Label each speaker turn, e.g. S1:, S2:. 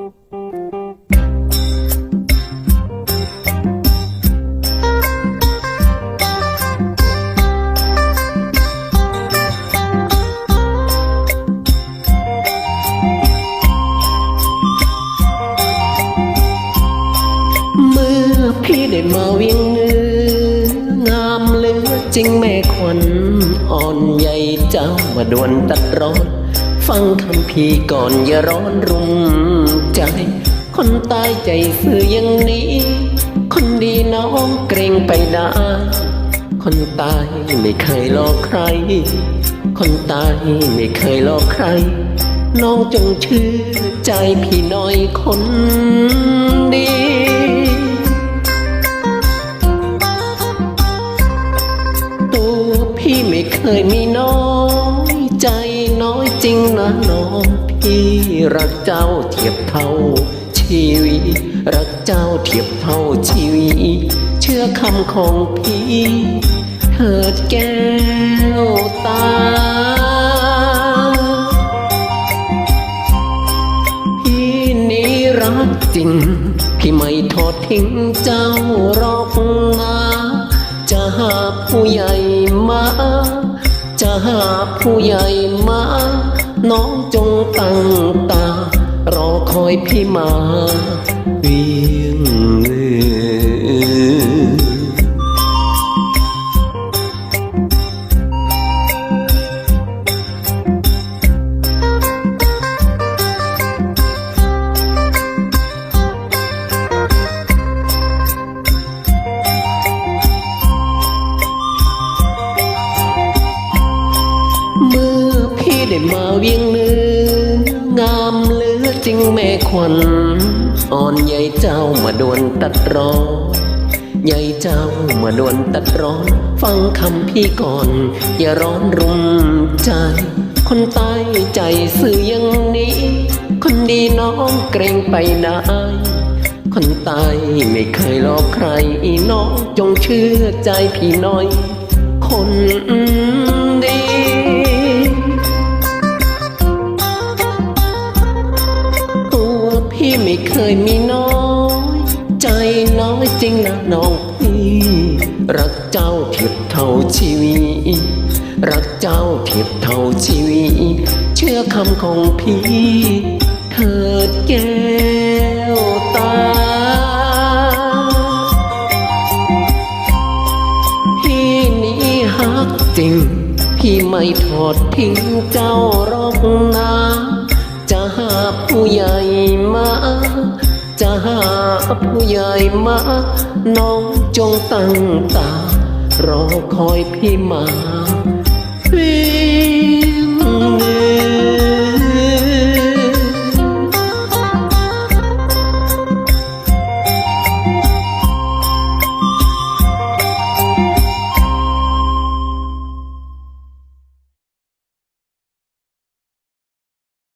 S1: เมื่อพี่ได้มาเวียงเนื้องามเหลือจริงแม่ขวัญอ่อนใหญ่เจ้ามาดวนตัดร้อน ฟังคำพี่ก่อนอย่าร้อนรุ่มใจ คนตายใจซื่ออย่างนี้ คนดีน้องเกรงไปได้คนตายไม่เคยหลอกใคร คนตายไม่เคยหลอกใคร น้องจงเชื่อใจพี่น่อยคนดีตัวพี่ไม่เคยมีน้อยใจน้อยจ ริงนะน้องพี่รักเจ้าเทียบเท่าชีวิต รักเจ้าเทียบเท่าชีวิต เชื่อคำของพี่เถิดแก้วตา พี่นี้รักจริง พี่ไม่ทอดทิ้งเจ้ารอกนาจะหาผู้ใหญ่มา จะหาผู้ใหญ่มา น้องจงตั้งตา รอคอยพี่มาเวียงเมาเวียงเนื้องามเหลือจริงแม่ขวัญอ่อนใหญ่เจ้ามาดวนตัดร้อนใหญ่เจ้ามาดวนตัดร้อนฟังคำพี่ก่อน อย่าร้อนรุมใจ คนตายใจสื่อย่างนี้ คนดีน้องเกรงไปได้คนตายไม่เคยหลอกใครน้องจงเชื่อใจพี่น่อย คน พี่ไม่เคยมีน้อย ใจน้อยจริงนะน้องพี่ รักเจ้าเทียบเท่าชีวิตรักเจ้าเทียบเท่าชีวิตเชื่อคำของพี่ เถิดแก้วตา พี่นี้ฮักจริง พี่ไม่ทอดทิ้งเจ้ารอกนาจะหาผู้ใหญ่มา บผู้ใหญ่มา น้องจงตั้งตารอคอยพี่มา